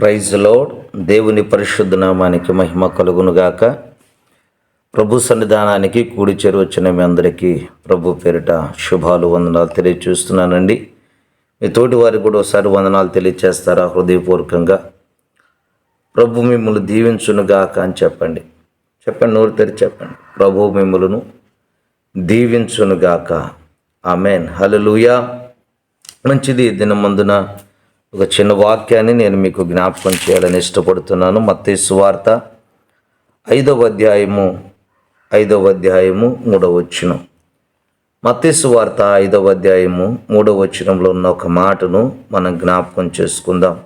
Praise load దేవుని పరిశుద్ధ నామానికి మహిమ కలుగునుగాక. ప్రభు సన్నిధానానికి కూడి వచ్చిన మీ అందరికీ ప్రభు పేరిట శుభాలు వందనాలు తెలియచేస్తున్నానండి. మీ తోటి వారికి కూడా ఒకసారి వందనాలు తెలియచేస్తారా? హృదయపూర్వకంగా. ప్రభు మిమ్మల్ని దీవించునుగాక అని చెప్పండి. చెప్పండి నోరు తెరిచి చెప్పండి. ప్రభు మిమ్మలను దీవించునుగాక. ఆమెన్. హల్లెలూయా. మంచిది దినమందున. ఒక చిన్న వాక్యాన్ని నేను మీకు జ్ఞాపకం చేయాలని ఇష్టపడుతున్నాను. మత్తేసు సువార్త ఐదవ అధ్యాయము ఐదవ అధ్యాయము మూడవ వచనం. మత్తయి సువార్త ఐదవ అధ్యాయము మూడవ వచ్చినంలో ఉన్న ఒక మాటను మనం జ్ఞాపకం చేసుకుందాం.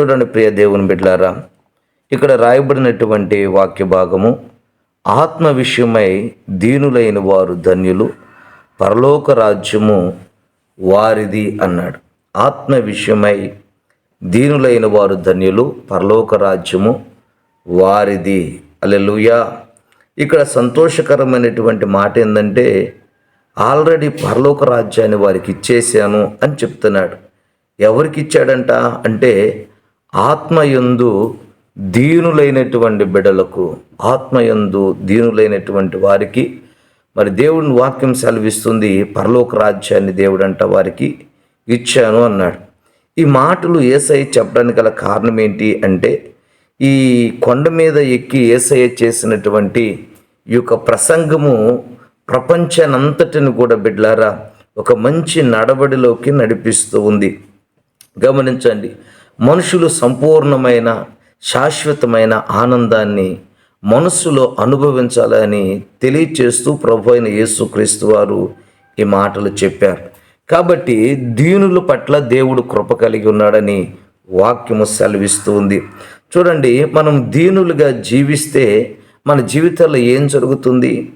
చూడండి ప్రియ దేవుని బిడ్లారా ఇక్కడ రాయబడినటువంటి వాక్య భాగము ఆత్మ విషయమై దీనులైన వారు ధన్యులు పరలోక రాజ్యము వారిది అన్నాడు. ఆత్మ విషయమై దీనులైన వారు ధన్యులు. పరలోక రాజ్యము వారిది. అలెలుయా ఇక్కడ సంతోషకరమైనటువంటి మాట ఏంటంటే ఆల్రెడీ పరలోక రాజ్యాన్ని వారికి ఇచ్చేసాను అని చెప్తున్నాడు. ఎవరికి ఇచ్చాడంట? అంటే ఆత్మయందు దీనులైనటువంటి బిడలకు ఆత్మయందు దీనులైనటువంటి వారికి. మరి దేవుని వాక్యం సెలవిస్తుంది పరలోక రాజ్యాన్ని దేవుడంట వారికి. ఇచ్చాను అన్నాడు. ఈ మాటలు ఏసఐ చెప్పడానికి గల కారణం ఏంటి అంటే ఈ కొండ మీద ఎక్కి ఏసఐ చేసినటువంటి ఈ యొక్క ప్రసంగము ప్రపంచానంతటిని కూడా బిడ్లారా ఒక మంచి నడబడిలోకి నడిపిస్తూ ఉంది. గమనించండి మనుషులు సంపూర్ణమైన శాశ్వతమైన ఆనందాన్ని మనస్సులో అనుభవించాలని తెలియచేస్తూ ప్రభు అయిన యేసుక్రీస్తు వారు ఈ మాటలు చెప్పారు. కాబట్టి దీనుల పట్ల దేవుడు కృప కలిగి ఉన్నాడని వాక్యము సెలవిస్తూ ఉంది చూడండి మనం దీనులుగా జీవిస్తే మన జీవితంలో ఏం జరుగుతుంది?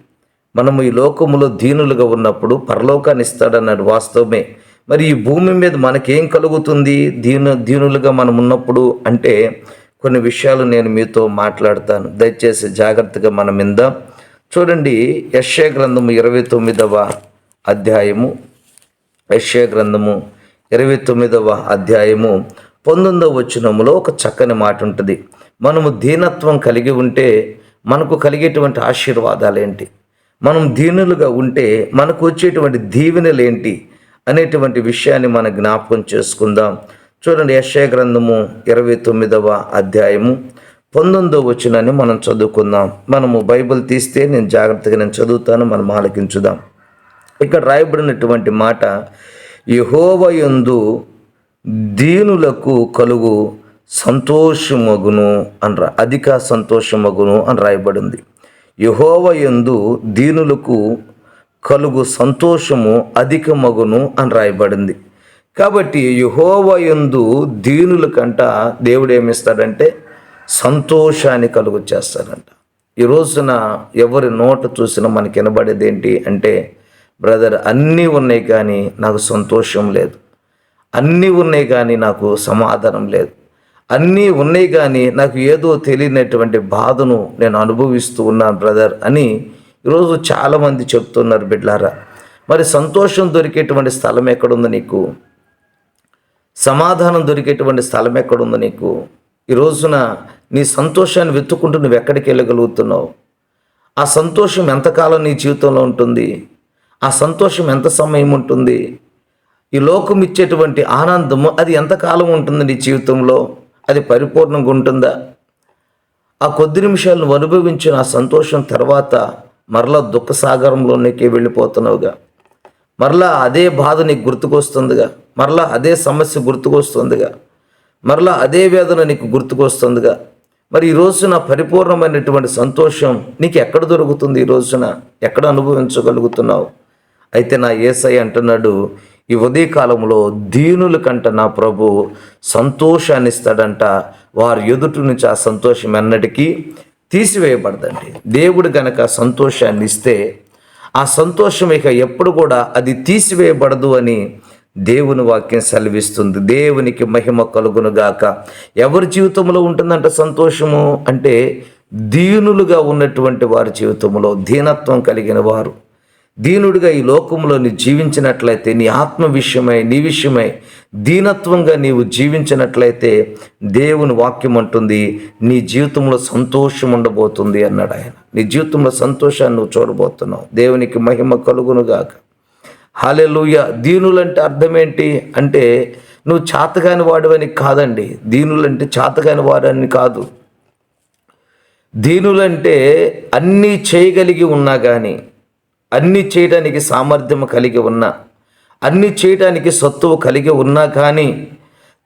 మనము ఈ లోకములో దీనులుగా ఉన్నప్పుడు పరలోకాన్ని ఇస్తాడన్నాడు వాస్తవమే. మరి ఈ భూమి మీద మనకేం కలుగుతుంది? దీను దీనులుగా మనం ఉన్నప్పుడు అంటే కొన్ని విషయాలు నేను మీతో మాట్లాడతాను. దయచేసి జాగ్రత్తగా మనం ఇందాం చూడండి యశ్య గ్రంథము ఇరవై తొమ్మిదవ అధ్యాయము. యశ్య గ్రంథము ఇరవై తొమ్మిదవ అధ్యాయము పంతొమ్మిదవ వచనములో ఒక చక్కని మాట ఉంటుంది. మనము దీనత్వం కలిగి ఉంటే మనకు కలిగేటువంటి ఆశీర్వాదాలు ఏంటి మనం దీనులుగా ఉంటే మనకు వచ్చేటువంటి దీవెనలు ఏంటి అనేటువంటి విషయాన్ని మనం జ్ఞాపకం చేసుకుందాం. చూడండి యశయ గ్రంథము ఇరవై తొమ్మిదవ అధ్యాయము పంతొమ్మిదో వచనాన్ని మనం చదువుకుందాం. మనము బైబిల్ తీస్తే నేను జాగ్రత్తగా నేను చదువుతాను మనం ఆలకించుదాం. ఇక్కడ రాయబడినటువంటి మాట యహోవయందు దీనులకు కలుగు సంతోషమగును అనరా అధిక సంతోషమగును అని రాయబడింది. యహోవయందు దీనులకు కలుగు సంతోషము అధికమగును అని రాయబడింది. కాబట్టి యహోవయందు దీనుల కంట దేవుడు ఏమిస్తాడంటే సంతోషాన్ని కలుగు చేస్తాడంట ఈ రోజున ఎవరి నోట చూసినా మనకి వినబడేది ఏంటి అంటే బ్రదర్ అన్నీ ఉన్నాయి కానీ నాకు సంతోషం లేదు. అన్నీ ఉన్నాయి కానీ నాకు సమాధానం లేదు. అన్నీ ఉన్నాయి కానీ నాకు ఏదో తెలియనటువంటి బాధను నేను అనుభవిస్తూ ఉన్నాను బ్రదర్ అని ఈరోజు చాలామంది చెప్తున్నారు బిడ్లారా. మరి సంతోషం దొరికేటువంటి స్థలం ఎక్కడుందో నీకు? సమాధానం దొరికేటువంటి స్థలం ఎక్కడుందో నీకు? ఈ రోజున నీ సంతోషాన్ని వెతుక్కుంటూ నువ్వు ఎక్కడికి వెళ్ళగలుగుతున్నావు? ఆ సంతోషం ఎంతకాలం నీ జీవితంలో ఉంటుంది? ఆ సంతోషం ఎంత సమయం ఉంటుంది? ఈ లోకం ఇచ్చేటువంటి ఆనందము అది ఎంతకాలం ఉంటుంది నీ జీవితంలో? అది పరిపూర్ణంగా ఉంటుందా? ఆ కొద్ది నిమిషాలు అనుభవించిన ఆ సంతోషం తర్వాత మరలా దుఃఖసాగరంలోనికి వెళ్ళిపోతున్నావుగా. మరలా అదే బాధ నీకు గుర్తుకొస్తుందిగా. మరలా అదే సమస్య గుర్తుకొస్తుందిగా. మరలా అదే వేదన నీకు గుర్తుకొస్తుందిగా. మరి ఈ రోజున పరిపూర్ణమైనటువంటి సంతోషం నీకు ఎక్కడ దొరుకుతుంది ఈ రోజున? ఎక్కడ అనుభవించగలుగుతున్నావు? అయితే నా ఏసై అంటున్నాడు ఈ ఉదయకాలంలో దీనుల కంట నా ప్రభు సంతోషాన్ని ఇస్తాడంట. వారి ఎదుటి నుంచి ఆ సంతోషం ఎన్నటికీ తీసివేయబడదండి. దేవుడు గనక సంతోషాన్ని ఇస్తే ఆ సంతోషం ఇక ఎప్పుడు కూడా అది తీసివేయబడదు అని దేవుని వాక్యం సెలవిస్తుంది. దేవునికి మహిమ కలుగును గాక. ఎవరి జీవితంలో ఉంటుందంట సంతోషము? అంటే దీనులుగా ఉన్నటువంటి వారి జీవితంలో దీనత్వం కలిగిన వారు. దీనుడిగా ఈ లోకంలో నీ జీవించినట్లయితే నీ ఆత్మ విషయమై నీ విషయమై దీనత్వంగా నీవు జీవించినట్లయితే దేవుని వాక్యం అంటుంది నీ జీవితంలో సంతోషం ఉండబోతుంది అన్నాడు ఆయన. నీ జీవితంలో సంతోషాన్ని నువ్వు చూడబోతున్నావు. దేవునికి మహిమ కలుగునుగాక హాలెలుయ దీనులంటే అర్థం ఏంటి అంటే నువ్వు చాతగాని వాడవని కాదండి. దీనులంటే చాతగాని వాడని కాదు. దీనులంటే అన్నీ చేయగలిగి ఉన్నా కానీ అన్నీ చేయడానికి సామర్థ్యం కలిగి ఉన్నా అన్నీ చేయడానికి సత్తువు కలిగి ఉన్నా కానీ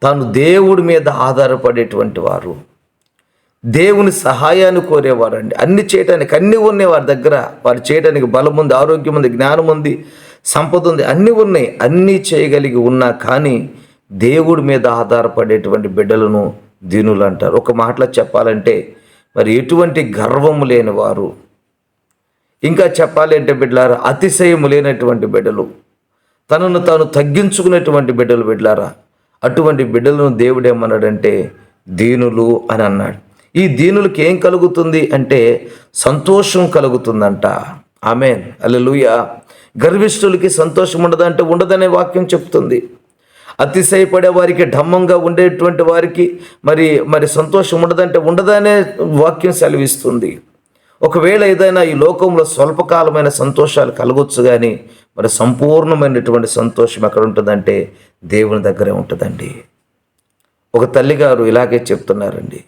తాను దేవుడి మీద ఆధారపడేటువంటి వారు. దేవుని సహాయాన్ని కోరేవారండి. అన్ని చేయటానికి అన్నీ ఉన్నాయి వారి దగ్గర. వారు చేయడానికి బలం ఉంది ఆరోగ్యం ఉంది జ్ఞానం ఉంది సంపద ఉంది అన్నీ ఉన్నాయి. అన్నీ చేయగలిగి ఉన్నా కానీ దేవుడి మీద ఆధారపడేటువంటి బిడ్డలను దీనులు అంటారు. ఒక మాటలో చెప్పాలంటే మరి ఎటువంటి గర్వము లేని వారు ఇంకా చెప్పాలి అంటే బిడ్డలారా అతిశయము లేనటువంటి బిడ్డలు తనను తాను తగ్గించుకునేటువంటి బిడ్డలు బిడ్డలారా అటువంటి బిడ్డలను దేవుడు ఏమన్నాడంటే దీనులు అని అన్నాడు. ఈ దీనులకి ఏం కలుగుతుంది అంటే సంతోషం కలుగుతుందంట. ఆమెన్. అల్లెలుయ గర్విష్ఠులకి సంతోషం ఉండదంటే ఉండదనే వాక్యం చెప్తుంది. అతిశయపడే వారికి ఢమ్మంగా ఉండేటువంటి వారికి మరి మరి సంతోషం ఉండదంటే ఉండదనే వాక్యం సెలవిస్తుంది. ఒకవేళ ఏదైనా ఈ లోకంలో స్వల్పకాలమైన సంతోషాలు కలగొచ్చు కానీ మరి సంపూర్ణమైనటువంటి సంతోషం ఎక్కడ ఉంటుందంటే దేవుని దగ్గరే ఉంటుందండి. ఒక తల్లిగారు ఇలాగే చెప్తున్నారండి.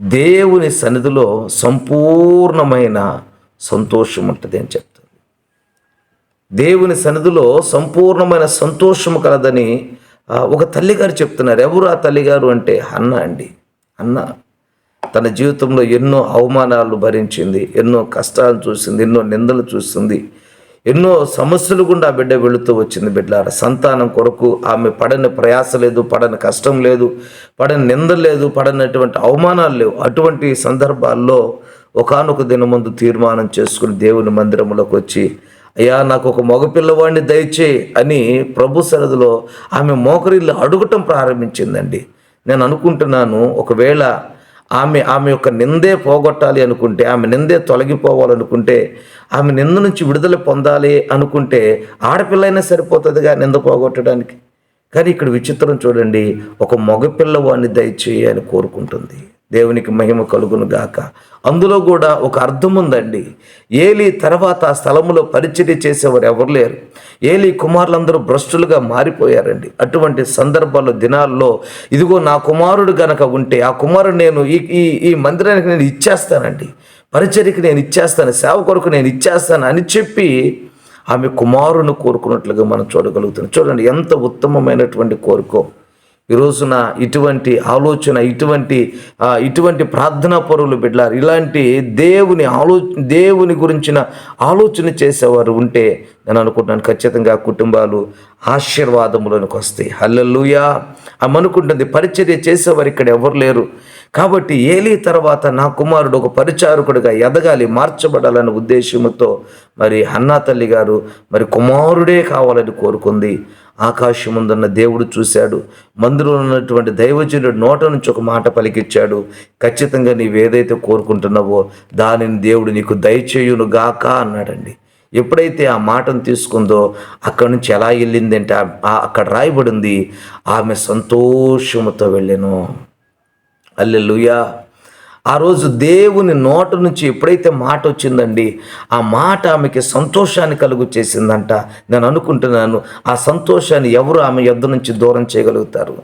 దేవుని సన్నిధిలో సంపూర్ణమైన సంతోషం ఉంటుంది అని చెప్తుంది. దేవుని సన్నిధిలో సంపూర్ణమైన సంతోషం కలదని ఒక తల్లిగారు చెప్తున్నారు. ఎవరు ఆ తల్లిగారు అంటే అన్న అండి. అన్న. తన జీవితంలో ఎన్నో అవమానాలు భరించింది ఎన్నో కష్టాలు చూసింది ఎన్నో నిందలు చూసింది ఎన్నో సమస్యలు గుండా ఆ బిడ్డ వెళుతూ వచ్చింది బిడ్డ సంతానం కొరకు ఆమె పడని ప్రయాస లేదు పడని కష్టం లేదు పడని నింద లేదు పడనటువంటి అవమానాలు లేవు. అటువంటి సందర్భాల్లో ఒకానొక దినముందు తీర్మానం చేసుకుని దేవుని మందిరంలోకి వచ్చి అయ్యా నాకు ఒక మగపిల్లవాడిని దయచే అని ప్రభు సరదిలో ఆమె మోకరిల్లు అడుగటం ప్రారంభించిందండి. నేను అనుకుంటున్నాను ఒకవేళ ఆమె ఆమె యొక్క నిందే పోగొట్టాలి అనుకుంటే ఆమె నిందే తొలగిపోవాలనుకుంటే ఆమె నింద నుంచి విడుదల పొందాలి అనుకుంటే ఆడపిల్లైనా సరిపోతుందిగా నింద పోగొట్టడానికి. కానీ ఇక్కడ విచిత్రం చూడండి ఒక మగపిల్లవాడిని దయచేయి అని కోరుకుంటుంది. దేవునికి మహిమ కలుగును గాక. అందులో కూడా ఒక అర్థం ఉందండి. ఏలి తర్వాత ఆ స్థలములో పరిచర్య చేసేవారు ఎవరు లేరు. ఏలి కుమారులందరూ భ్రష్టులుగా మారిపోయారండి. అటువంటి సందర్భాల్లో దినాల్లో ఇదిగో నా కుమారుడు గనక ఉంటే ఆ కుమారుడు నేను ఈ ఈ ఈ మందిరానికి నేను ఇచ్చేస్తానండి. పరిచర్యకి నేను ఇచ్చేస్తాను సేవ కొరకు నేను ఇచ్చేస్తాను అని చెప్పి ఆమె కుమారుని కోరుకున్నట్లుగా మనం చూడగలుగుతున్నాం. చూడండి ఎంత ఉత్తమమైనటువంటి కోరుకో. ఈ రోజున ఇటువంటి ఆలోచన ఇటువంటి ఇటువంటి ప్రార్థనా పరువులు బిడ్డారు ఇలాంటి దేవుని ఆలో దేవుని గురించిన ఆలోచన చేసేవారు ఉంటే నేను అనుకుంటున్నాను ఖచ్చితంగా కుటుంబాలు ఆశీర్వాదములకు వస్తాయి. హల్లెలూయా. ఆమె అనుకుంటుంది పరిచర్య చేసేవారు ఇక్కడ ఎవరు లేరు. కాబట్టి ఏలీ తర్వాత నా కుమారుడు ఒక పరిచారకుడిగా ఎదగాలి మార్చబడాలనే ఉద్దేశంతో మరి అన్నా తల్లి గారు మరి కుమారుడే కావాలని కోరుకుంది. ఆకాశముందున్న దేవుడు చూశాడు. మందిరంలో ఉన్నటువంటి దైవజనుడు నోట నుంచి ఒక మాట పలికిచ్చాడు. ఖచ్చితంగా నీవు ఏదైతే కోరుకుంటున్నావో దానిని దేవుడు నీకు దయచేయును గాక అన్నాడండి. ఎప్పుడైతే ఆ మాటను తీసుకుందో అక్కడి నుంచి ఎలా వెళ్ళిందంటే అక్కడ రాయబడింది ఆమె సంతోషముతో వెళ్ళాను. అల్లెలుయా. ఆ రోజు దేవుని నోట నుంచి ఎప్పుడైతే మాట వచ్చిందండి ఆ మాట ఆమెకి సంతోషాన్ని కలుగు చేసిందంట నేను అనుకుంటున్నాను ఆ సంతోషాన్ని ఎవరు ఆమె యొద్ద నుంచి దూరం చేయగలుగుతారు?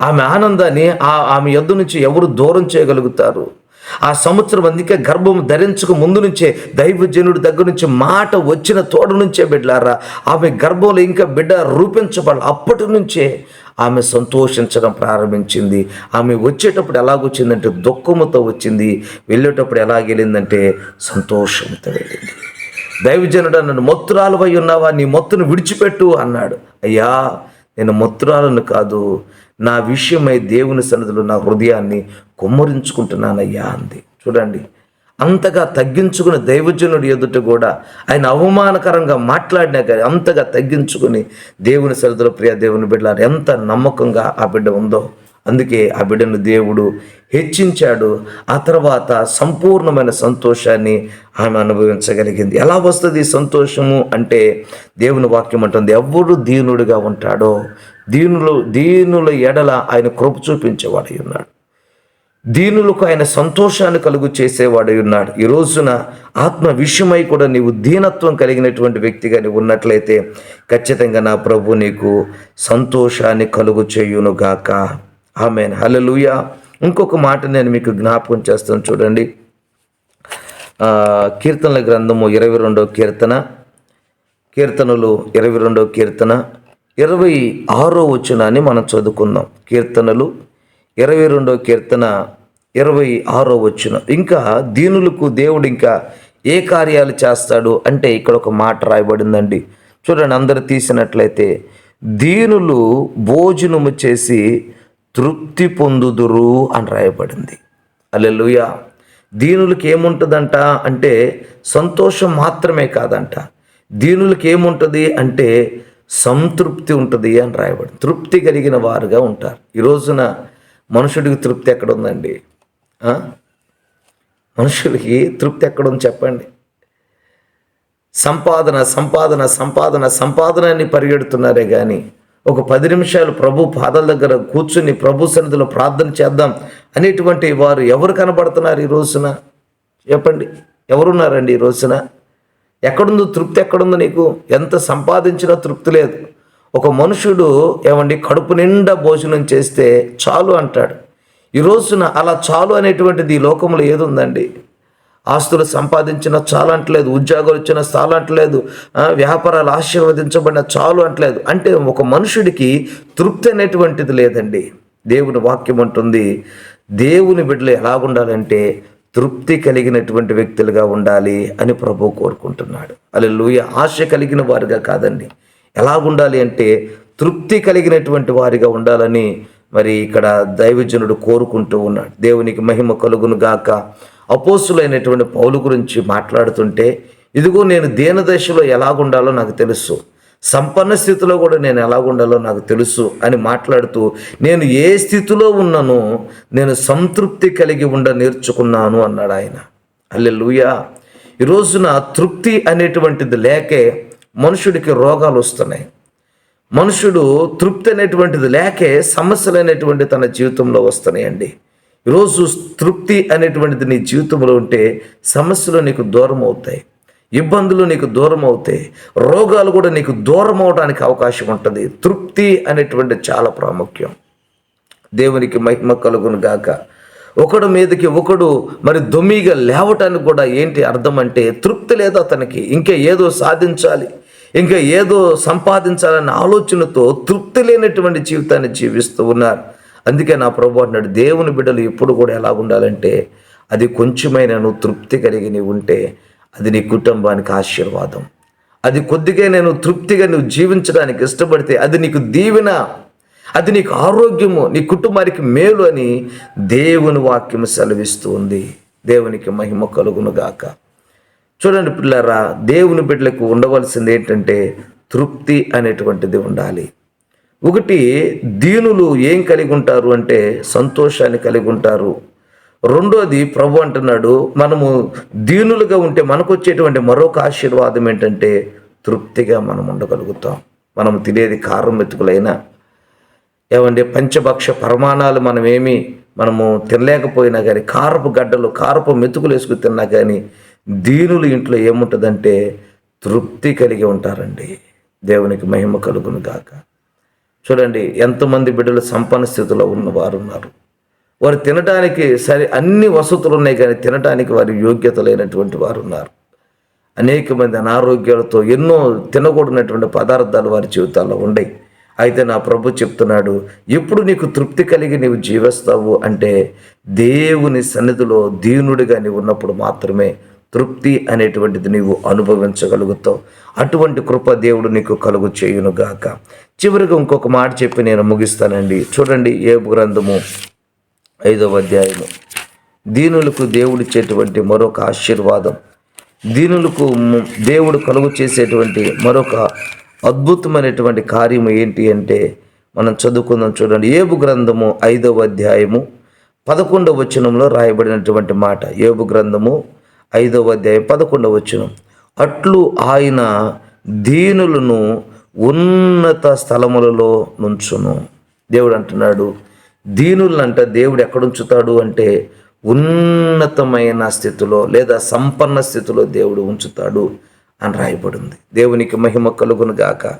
ఆమె ఆనందాన్ని ఆ ఆమె యొద్ద నుంచి ఎవరు దూరం చేయగలుగుతారు? ఆ సంవత్సరం అందుకే గర్భం ధరించక ముందు నుంచే దైవజనుడి దగ్గర నుంచి మాట వచ్చిన తోడ నుంచే బిడ్డలారా ఆమె గర్భంలో ఇంకా బిడ్డ రూపించబడాలి అప్పటి నుంచే ఆమె సంతోషించడం ప్రారంభించింది. ఆమె వచ్చేటప్పుడు ఎలాగొచ్చిందంటే దుఃఖముతో వచ్చింది. వెళ్ళేటప్పుడు ఎలాగెళ్ళిందంటే సంతోషంతో వెళ్ళింది. దైవజనుడు నన్ను మొత్తురాలువై ఉన్నావా? నీ మొత్తును విడిచిపెట్టు అన్నాడు. అయ్యా నేను మొత్తురాలను కాదు. నా విషయమై దేవుని సన్నిధిలో నా హృదయాన్ని కుమ్మరించుకుంటున్నానయ్యా అంది. చూడండి అంతగా తగ్గించుకుని దైవజనుడి ఎదుట కూడా ఆయన అవమానకరంగా మాట్లాడినా కానీ అంతగా తగ్గించుకుని దేవుని సరిధిలో ప్రియ దేవుని బిడ్డ ఎంత నమ్మకంగా ఆ బిడ్డ ఉందో. అందుకే ఆ బిడ్డను దేవుడు హెచ్చించాడు. ఆ తర్వాత సంపూర్ణమైన సంతోషాన్ని ఆమె అనుభవించగలిగింది. ఎలా వస్తుంది సంతోషము అంటే దేవుని వాక్యం అంటుంది ఎవరు దీనుడిగా ఉంటాడో దీనులు దీనుల ఎడల ఆయన కృప చూపించేవాడై ఉన్నాడు. దీనులకు ఆయన సంతోషాన్ని కలుగు చేసేవాడై ఉన్నాడు. ఈ రోజున ఆత్మ విషయమై కూడా నీవు దీనత్వం కలిగినటువంటి వ్యక్తిగా నీవు ఉన్నట్లయితే ఖచ్చితంగా నా ప్రభు నీకు సంతోషాన్ని కలుగు చేయునుగాక ఆమె హలలుయ ఇంకొక మాట నేను మీకు జ్ఞాపకం చేస్తాను చూడండి. కీర్తనల గ్రంథము ఇరవై రెండో కీర్తన. కీర్తనలు ఇరవై రెండో కీర్తన. ఇరవై ఆరో వచనాన్ని మనం చదువుకుందాం. కీర్తనలు ఇరవై రెండో కీర్తన ఇరవై ఆరో వచ్చిన ఇంకా దీనులకు దేవుడు ఇంకా ఏ కార్యాలు చేస్తాడు అంటే ఇక్కడ ఒక మాట రాయబడిందండి. చూడండి అందరు తీసినట్లయితే దీనులు భోజనము చేసి తృప్తి పొందుదురు అని రాయబడింది. అల్లెలుయ దీనులకి ఏముంటుందంట అంటే సంతోషం మాత్రమే కాదంట. దీనులకి ఏముంటుంది అంటే సంతృప్తి ఉంటుంది అని రాయబడి తృప్తి కలిగిన వారుగా ఉంటారు. ఈ రోజున మనుషుడికి తృప్తి ఎక్కడ ఉందండి మనుషులకి తృప్తి ఎక్కడుంది చెప్పండి. సంపాదన సంపాదన సంపాదన సంపాదన అని పరిగెడుతున్నారే కానీ ఒక పది నిమిషాలు ప్రభు పాదాల దగ్గర కూర్చుని ప్రభు సన్నిధిలో ప్రార్థన చేద్దాం అనేటువంటి వారు ఎవరు కనబడుతున్నారు ఈ రోజున? చెప్పండి. ఎవరున్నారండి ఈ రోజున? ఎక్కడుందో తృప్తి ఎక్కడుందో నీకు? ఎంత సంపాదించినా తృప్తి లేదు. ఒక మనుషుడు ఏమండి కడుపు నిండా భోజనం చేస్తే చాలు అంటాడు. ఈ రోజున అలా చాలు అనేటువంటిది ఈ లోకంలో ఏదుందండి? ఆస్తులు సంపాదించిన చాలు అంటలేదు ఉద్యోగాలు ఇచ్చిన చాలు అంటలేదు వ్యాపారాలు ఆశీర్వదించబడిన చాలు అంటలేదు. అంటే ఒక మనుషుడికి తృప్తి అనేటువంటిది లేదండి. దేవుని వాక్యం ఉంటుంది దేవుని బిడ్డలు ఎలాగుండాలంటే తృప్తి కలిగినటువంటి వ్యక్తులుగా ఉండాలి అని ప్రభు కోరుకుంటున్నాడు. అలా ఆశ కలిగిన వారుగా కాదండి. ఎలాగుండాలి అంటే తృప్తి కలిగినటువంటి వారిగా ఉండాలని మరి ఇక్కడ దైవజనుడు కోరుకుంటూ ఉన్నాడు. దేవునికి మహిమ కలుగును గాక. అపోసులైనటువంటి పౌలు గురించి మాట్లాడుతుంటే ఇదిగో నేను దేన దశలో ఎలాగుండాలో నాకు తెలుసు. సంపన్న స్థితిలో కూడా నేను ఎలాగుండాలో నాకు తెలుసు అని మాట్లాడుతూ నేను ఏ స్థితిలో ఉన్నానో నేను సంతృప్తి కలిగి ఉండ నేర్చుకున్నాను అన్నాడు ఆయన. అల్లెలుయా ఈరోజున తృప్తి అనేటువంటిది లేకే మనుషుడికి రోగాలు వస్తున్నాయి. మనుషుడు తృప్తి అనేటువంటిది లేకే సమస్యలు అనేటువంటి తన జీవితంలో వస్తున్నాయండి. ఈరోజు తృప్తి అనేటువంటిది నీ జీవితంలో ఉంటే సమస్యలు నీకు దూరం అవుతాయి. ఇబ్బందులు నీకు దూరం అవుతాయి. రోగాలు కూడా నీకు దూరం అవడానికి అవకాశం ఉంటుంది. తృప్తి అనేటువంటి చాలా ప్రాముఖ్యం. దేవునికి మహిమ కలుగును గాక. ఒకడు మీదకి ఒకడు మరి దొమ్మిగా లేవటానికి కూడా ఏంటి అర్థం అంటే తృప్తి లేదు అతనికి. ఇంకా ఏదో సాధించాలి. ఇంకా ఏదో సంపాదించాలన్న ఆలోచనతో తృప్తి లేనటువంటి జీవితాన్ని జీవిస్తూ ఉన్నారు. అందుకే నా ప్రభు అన్నాడు దేవుని బిడ్డలు ఎప్పుడు కూడా ఎలా ఉండాలంటే అది కొంచెమైనా నువ్వు తృప్తి కలిగి నీవు ఉంటే అది నీ కుటుంబానికి ఆశీర్వాదం. అది కొద్దిగా నేను తృప్తిగా నువ్వు జీవించడానికి ఇష్టపడితే అది నీకు దీవెన అది నీకు ఆరోగ్యము నీ కుటుంబానికి మేలు అని దేవుని వాక్యము సెలవిస్తూ ఉంది. దేవునికి మహిమ కలుగునుగాక గాక. చూడండి పిల్లరా దేవుని బిడ్డలకు ఉండవలసింది ఏంటంటే తృప్తి అనేటువంటిది ఉండాలి. ఒకటి దీనులు ఏం కలిగి ఉంటారు అంటే సంతోషాన్ని కలిగి ఉంటారు. రెండోది ప్రభు అంటున్నాడు మనము దీనులుగా ఉంటే మనకు వచ్చేటువంటి మరొక ఆశీర్వాదం ఏంటంటే తృప్తిగా మనం ఉండగలుగుతాం. మనం తినేది కారం మెతుకులైనా ఏమంటే పంచభక్ష ప్రమాణాలు మనమేమి మనము తినలేకపోయినా కానీ కారపు గడ్డలు కారపు మెతుకులు వేసుకు తిన్నా కానీ దీనులు ఇంట్లో ఏముంటుందంటే తృప్తి కలిగి ఉంటారండి. దేవునికి మహిమ కలుగును గాక. చూడండి ఎంతమంది బిడ్డలు సంపన్న స్థితిలో ఉన్నవారు ఉన్నారు వారు తినటానికి సరే అన్ని వసతులు ఉన్నాయి కానీ తినటానికి వారి యోగ్యత లేనటువంటి వారు ఉన్నారు అనేక మంది అనారోగ్యాలతో ఎన్నో తినకూడనటువంటి పదార్థాలు వారి జీవితాల్లో ఉండయి. అయితే నా ప్రభు చెప్తున్నాడు ఎప్పుడు నీకు తృప్తి కలిగి నీవు జీవిస్తావు అంటే దేవుని సన్నిధిలో దీనుడిగా నీవు ఉన్నప్పుడు మాత్రమే తృప్తి అనేటువంటిది నీవు అనుభవించగలుగుతావు. అటువంటి కృప దేవుడు నీకు కలుగు చేయునుగాక. చివరిగా ఇంకొక మాట చెప్పి నేను ముగిస్తానండి. చూడండి ఏ గ్రంథము ఐదవ అధ్యాయము. దీనులకు దేవుడిచ్చేటువంటి మరొక ఆశీర్వాదం. దీనులకు దేవుడు కలుగు చేసేటువంటి మరొక అద్భుతమైనటువంటి కార్యము ఏంటి అంటే మనం చదువుకుందాం చూడండి. ఏబు గ్రంథము ఐదవ అధ్యాయము పదకొండవ వచనంలో రాయబడినటువంటి మాట. ఏబు గ్రంథము ఐదవ అధ్యాయం పదకొండవ వచ్చిన అట్లు ఆయన దీనులను ఉన్నత స్థలములలో నుంచును. దేవుడు అంటున్నాడు దీనులంట దేవుడు ఎక్కడ ఉంచుతాడు అంటే ఉన్నతమైన స్థితిలో లేదా సంపన్న స్థితిలో దేవుడు ఉంచుతాడు అని రాయబడింది. దేవునికి మహిమ కలుగును గాక.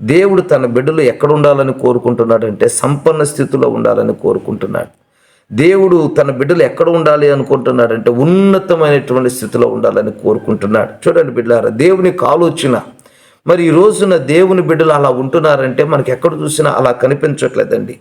దేవుడు తన బిడ్డలు ఎక్కడ ఉండాలని కోరుకుంటున్నాడంటే సంపన్న స్థితిలో ఉండాలని కోరుకుంటున్నాడు. దేవుడు తన బిడ్డలు ఎక్కడ ఉండాలి అనుకుంటున్నాడంటే ఉన్నతమైనటువంటి స్థితిలో ఉండాలని కోరుకుంటున్నాడు. చూడండి బిడ్డారా దేవునికి ఆలోచన మరి ఈ రోజున దేవుని బిడ్డలు అలా ఉంటున్నారంటే మనకి ఎక్కడ చూసినా అలా కనిపించట్లేదండి.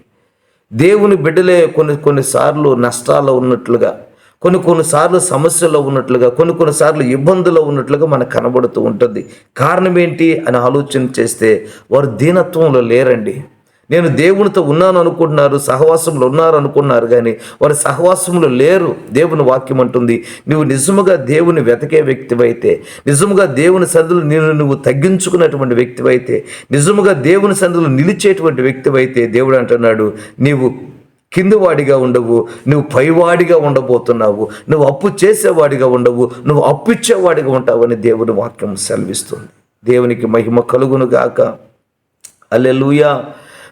దేవుని బిడ్డలే కొన్ని కొన్నిసార్లు నష్టాల్లో ఉన్నట్లుగా కొన్ని కొన్నిసార్లు సమస్యల్లో ఉన్నట్లుగా కొన్ని కొన్నిసార్లు ఇబ్బందులో ఉన్నట్లుగా మనకు కనబడుతూ ఉంటుంది. కారణం ఏంటి అని ఆలోచన చేస్తే వారు దీనత్వంలో లేరండి. నేను దేవునితో ఉన్నాను అనుకుంటున్నారు సహవాసంలో ఉన్నారు అనుకున్నారు కానీ వారి సహవాసంలో లేరు దేవుని వాక్యం అంటుంది. నువ్వు నిజముగా దేవుని వెతకే వ్యక్తివైతే నిజముగా దేవుని సందులు నేను నువ్వు తగ్గించుకున్నటువంటి వ్యక్తివైతే నిజముగా దేవుని సందులు నిలిచేటువంటి వ్యక్తివైతే దేవుడు అంటున్నాడు నీవు కిందవాడిగా ఉండవు నువ్వు పైవాడిగా ఉండబోతున్నావు నువ్వు అప్పు చేసేవాడిగా ఉండవు నువ్వు అప్పు ఇచ్చేవాడిగా ఉంటావని దేవుని వాక్యం సెలవిస్తుంది. దేవునికి మహిమ కలుగును గాక. అల్లెలుయా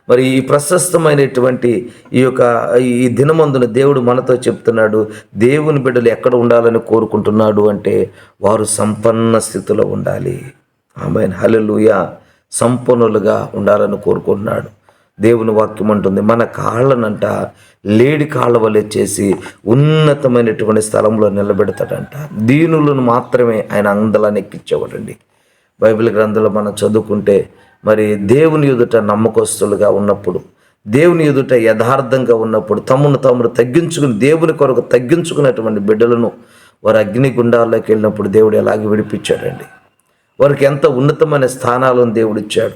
మరి ఈ ప్రశస్తమైనటువంటి ఈ యొక్క ఈ దినమందున దేవుడు మనతో చెప్తున్నాడు దేవుని బిడ్డలు ఎక్కడ ఉండాలని కోరుకుంటున్నాడు అంటే వారు సంపన్న స్థితిలో ఉండాలి. ఆమె హలలుయ సంపన్నులుగా ఉండాలని కోరుకుంటున్నాడు. దేవుని వాక్యం అంటుంది మన కాళ్ళనంట లేడి కాళ్ళ వలె చేసి ఉన్నతమైనటువంటి స్థలంలో నిలబెడతాడంట. దీనులను మాత్రమే ఆయన అందలాన్ని ఎక్కించేవాడండి బైబిల్ గ్రంథంలో మనం చదువుకుంటే మరి దేవుని ఎదుట నమ్మకస్తులుగా ఉన్నప్పుడు దేవుని ఎదుట యథార్థంగా ఉన్నప్పుడు తమను తమను తగ్గించుకుని దేవుని కొరకు తగ్గించుకున్నటువంటి బిడ్డలను వారు అగ్ని గుండాల్లోకి వెళ్ళినప్పుడు దేవుడు ఎలాగ విడిపించాడండి? వారికి ఎంత ఉన్నతమైన స్థానాలను దేవుడు ఇచ్చాడు?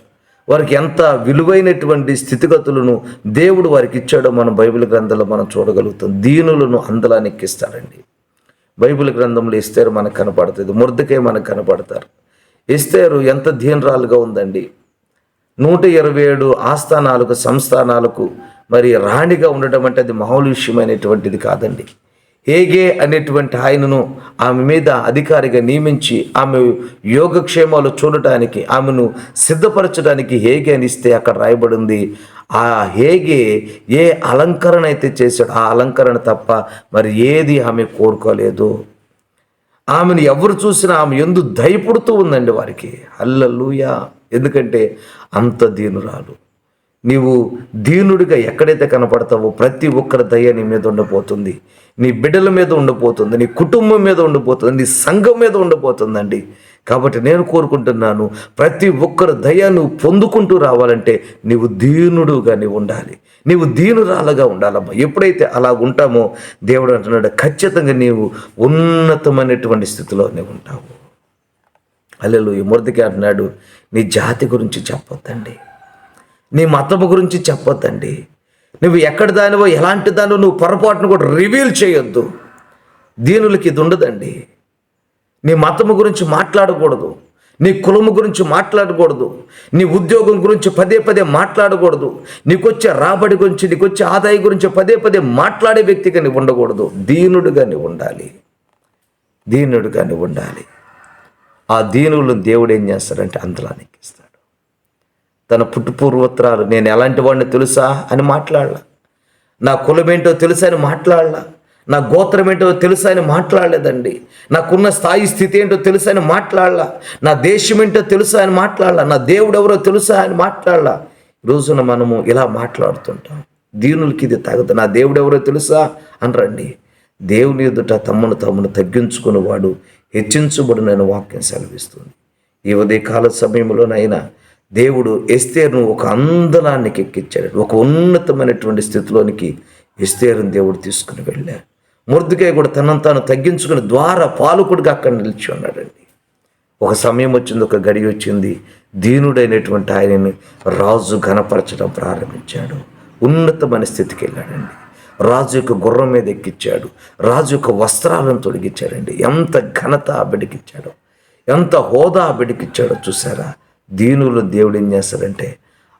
వారికి ఎంత విలువైనటువంటి స్థితిగతులను దేవుడు వారికి ఇచ్చాడో మనం బైబిల్ గ్రంథంలో మనం చూడగలుగుతాం. దీనులను అందలానెక్కిస్తాడండి ఎక్కిస్తారండి బైబిల్ గ్రంథంలో ఇస్తారు మనకు కనపడుతుంది మురదకే మనకు కనపడతారు. ఇస్తారు ఎంత దీనరాలుగా ఉందండి? నూట ఇరవై ఏడు ఆస్థానాలకు సంస్థానాలకు మరి రాణిగా ఉండటం అంటే అది మామూలు విషయమైనటువంటిది కాదండి. హేగే అనేటువంటి ఆయనను ఆమె మీద అధికారిగా నియమించి ఆమె యోగక్షేమాలు చూడటానికి ఆమెను సిద్ధపరచడానికి హేగే అని ఇస్తే అక్కడ రాయబడింది. ఆ హేగే ఏ అలంకరణ అయితే చేశాడు ఆ అలంకరణ తప్ప మరి ఏది ఆమె కోరుకోలేదు. ఆమెను ఎవరు చూసినా ఆమె ఎందు దయపుడుతూ ఉందండి వారికి. అల్లలుయా ఎందుకంటే అంత దీనురాలు. నీవు దీనుడిగా ఎక్కడైతే కనపడతావో ప్రతి ఒక్కరి దయ నీ మీద ఉండబోతుంది నీ బిడ్డల మీద ఉండబోతుంది నీ కుటుంబం మీద ఉండబోతుంది నీ సంఘం మీద ఉండబోతుందండి కాబట్టి నేను కోరుకుంటున్నాను ప్రతి ఒక్కరు దయ నువ్వు పొందుకుంటూ రావాలంటే నీవు దీనుడుగా నీవు ఉండాలి. నీవు దీనురాలుగా ఉండాలమ్మా. ఎప్పుడైతే అలా ఉంటామో దేవుడు అంటున్నాడు ఖచ్చితంగా నీవు ఉన్నతమైనటువంటి స్థితిలో నీవు ఉంటావు. అల్లెలు ఈ మురదికి అంటున్నాడు నీ జాతి గురించి చెప్పొద్దండి. నీ మతము గురించి చెప్పొద్దండి. నువ్వు ఎక్కడ దానివో ఎలాంటి దానివో నువ్వు పొరపాటును కూడా రివీల్ చేయొద్దు. దీనులకి ఇది ఉండదండి. నీ మతము గురించి మాట్లాడకూడదు. నీ కులము గురించి మాట్లాడకూడదు. నీ ఉద్యోగం గురించి పదే పదే మాట్లాడకూడదు. నీకొచ్చే రాబడి గురించి నీకొచ్చే ఆదాయం గురించి పదే పదే మాట్లాడే వ్యక్తిగా నీవు ఉండకూడదు. దీనుడుగా నీవు ఉండాలి. దీనుడుగా నీవు ఉండాలి. ఆ దీనులను దేవుడు ఏం చేస్తాడంటే అంతలా నెక్కిస్తాడు తన పుట్టుపూర్వోత్తరాలు నేను ఎలాంటి వాడిని తెలుసా అని మాట్లాడలా. నా కులమేంటో తెలుసా అని మాట్లాడలా. నా గోత్రం ఏంటో తెలుసా అని మాట్లాడలేదండి. నాకున్న స్థాయి స్థితి ఏంటో తెలుసా అని మాట్లాడలా. నా దేశం ఏంటో తెలుసా అని మాట్లాడలా. నా దేవుడు ఎవరో తెలుసా అని మాట్లాడలా. రోజున మనము ఇలా మాట్లాడుతుంటాం. దీనులకి ఇది తగదు. నా దేవుడు ఎవరో తెలుసా? అనరండి. దేవుని ఎదుట తమ్మును తమ్మును తగ్గించుకునేవాడు హెచ్చించబడిన వాక్యం సెలవిస్తుంది. ఈ ఉదయకాల సమయంలోనైనా దేవుడు ఎస్తేరును ఒక అందలానికి ఎక్కించాడు. ఒక ఉన్నతమైనటువంటి స్థితిలోనికి ఎస్తేరును దేవుడు తీసుకుని వెళ్ళాడు. ముర్దుకాయ కూడా తనను తాను తగ్గించుకుని ద్వారా పాలకుడిగా అక్కడ నిలిచి ఉన్నాడండి. ఒక సమయం వచ్చింది ఒక గడి వచ్చింది. దీనుడైనటువంటి ఆయనని రాజు ఘనపరచడం ప్రారంభించాడు. ఉన్నతమైన స్థితికి వెళ్ళాడండి. రాజు యొక్క గుర్రం మీద ఎక్కించాడు రాజు యొక్క వస్త్రాలను తొలగించాడండి ఎంత ఘనత ఆ బిడ్డకిచ్చాడో ఎంత హోదా ఆ బిడ్డకిచ్చాడో చూసారా? దీనులు దేవుడు ఏం చేస్తాడంటే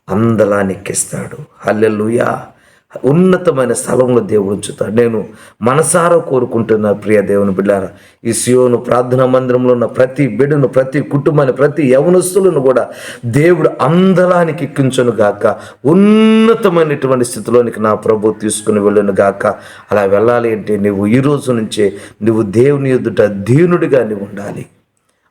అందలానిక్కిస్తాడు హల్లెలుయా. ఉన్నతమైన స్థలంలో దేవుడు ఉంచుతాడు. నేను మనసారా కోరుకుంటున్న ప్రియ దేవుని బిడ్డారా ఈ సియోను ప్రార్థనా మందిరంలో ఉన్న ప్రతి బిడ్డను ప్రతి కుటుంబాన్ని ప్రతి యవనస్తులను కూడా దేవుడు అందలానికి ఎక్కించను గాక. ఉన్నతమైనటువంటి స్థితిలోనికి నా ప్రభు తీసుకుని వెళ్ళను గాక. అలా వెళ్ళాలి అంటే నువ్వు ఈ రోజు నుంచే నువ్వు దేవుని ఎదుట దీనుడిగా నీవు ఉండాలి.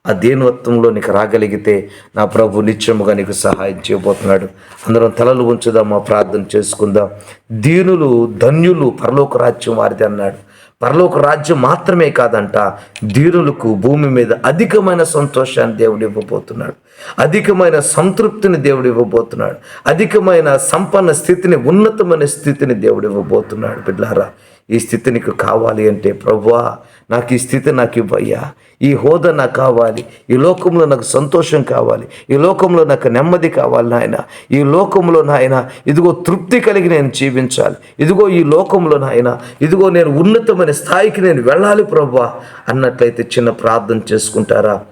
ఆ దీనత్వంలో నీకు రాగలిగితే నా ప్రభు నిత్యముగా నీకు సహాయం చేయబోతున్నాడు. అందరం తలలు ఉంచుదాం మా ప్రార్థన చేసుకుందాం. దీనులు ధన్యులు పరలోక రాజ్యం వారిది అన్నాడు. పరలోక రాజ్యం మాత్రమే కాదంట దీనులకు భూమి మీద అధికమైన సంతోషాన్ని దేవుడు ఇవ్వబోతున్నాడు. అధికమైన సంతృప్తిని దేవుడు ఇవ్వబోతున్నాడు. అధికమైన సంపన్న స్థితిని ఉన్నతమైన స్థితిని దేవుడు ఇవ్వబోతున్నాడు. బిడ్లారా ఈ స్థితి నీకు కావాలి అంటే ప్రభువా నాకు ఈ స్థితి నాకు ఇవ్వయ్యా. ఈ హోదా నాకు కావాలి. ఈ లోకంలో నాకు సంతోషం కావాలి. ఈ లోకంలో నాకు నెమ్మది కావాలి నాయన. ఈ లోకంలో నాయన ఇదిగో తృప్తి కలిగి నేను జీవించాలి. ఇదిగో ఈ లోకంలో నాయన ఇదిగో నేను ఉన్నతమైన స్థాయికి నేను వెళ్ళాలి ప్రభా అన్నట్లయితే చిన్న ప్రార్థన చేసుకుంటారా?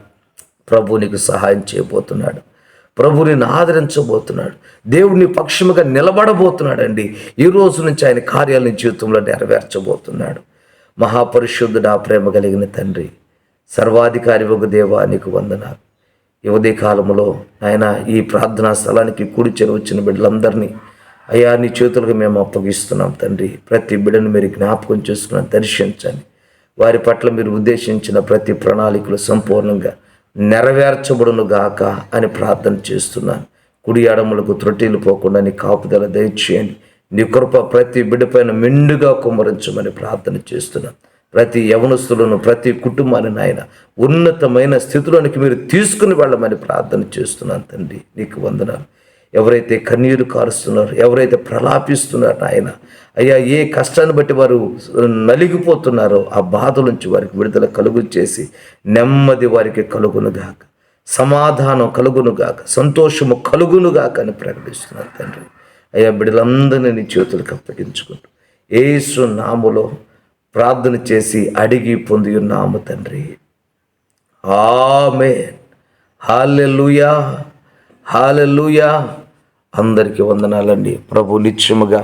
ప్రభు నీకు సహాయం చేయబోతున్నాడు. ప్రభు నిన్ను ఆదరించబోతున్నాడు. దేవుడిని పక్షముగా నిలబడబోతున్నాడండి. ఈ రోజు నుంచి ఆయన కార్యాలను జీవితంలో నెరవేర్చబోతున్నాడు. మహాపరిశుద్ధుడు ఆ ప్రేమ కలిగిన తండ్రి సర్వాధికారి ఒక దేవా నీకు వందనాలు. ఈ కాలంలో ఆయన ఈ ప్రార్థనా స్థలానికి కూడిచెని వచ్చిన బిడ్డలందరినీ అయ్యా నీ చేతులకు మేము అప్పగిస్తున్నాం తండ్రి. ప్రతి బిడ్డను మీరు జ్ఞాపకం చేసుకుని దర్శించండి. వారి పట్ల మీరు ఉద్దేశించిన ప్రతి ప్రణాళికలు సంపూర్ణంగా నెరవేర్చబడును గాక అని ప్రార్థన చేస్తున్నాను. కుడి అడములకు త్రుటీలు పోకుండా నీ కాపుదల దయచేయండి. నీ కృప ప్రతి బిడ్డపైన మెండుగా కుమరించమని ప్రార్థన చేస్తున్నాను ప్రతి యవనస్తులను ప్రతి కుటుంబాన్ని నాయన ఉన్నతమైన స్థితిలోనికి మీరు తీసుకుని వెళ్ళమని ప్రార్థన చేస్తున్నాను తండ్రి. నీకు వందనాలు. ఎవరైతే కన్నీరు కారుస్తున్నారో ఎవరైతే ప్రలాపిస్తున్నారో నాయన అయ్యా ఏ కష్టాన్ని బట్టి వారు నలిగిపోతున్నారో ఆ బాధ నుంచి వారికి విడుదల కలుగు చేసి నెమ్మది వారికి కలుగునుగాక సమాధానం కలుగునుగాక సంతోషము కలుగునుగాక అని ప్రకటిస్తున్నారు తండ్రి. అయ్యా బిడ్డలందరినీ నీ చేతులకు అప్పగించుకుంటూ ఏసు నాములో ప్రార్థన చేసి అడిగి పొంది ఉన్నాము తండ్రి. ఆమె హాలెలుయా హాలెలుయా అందరికీ వందనాలండి. ప్రభు నిత్యముగా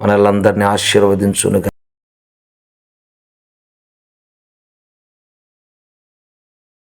మనల్ని అందరినీ ఆశీర్వదించునుగా.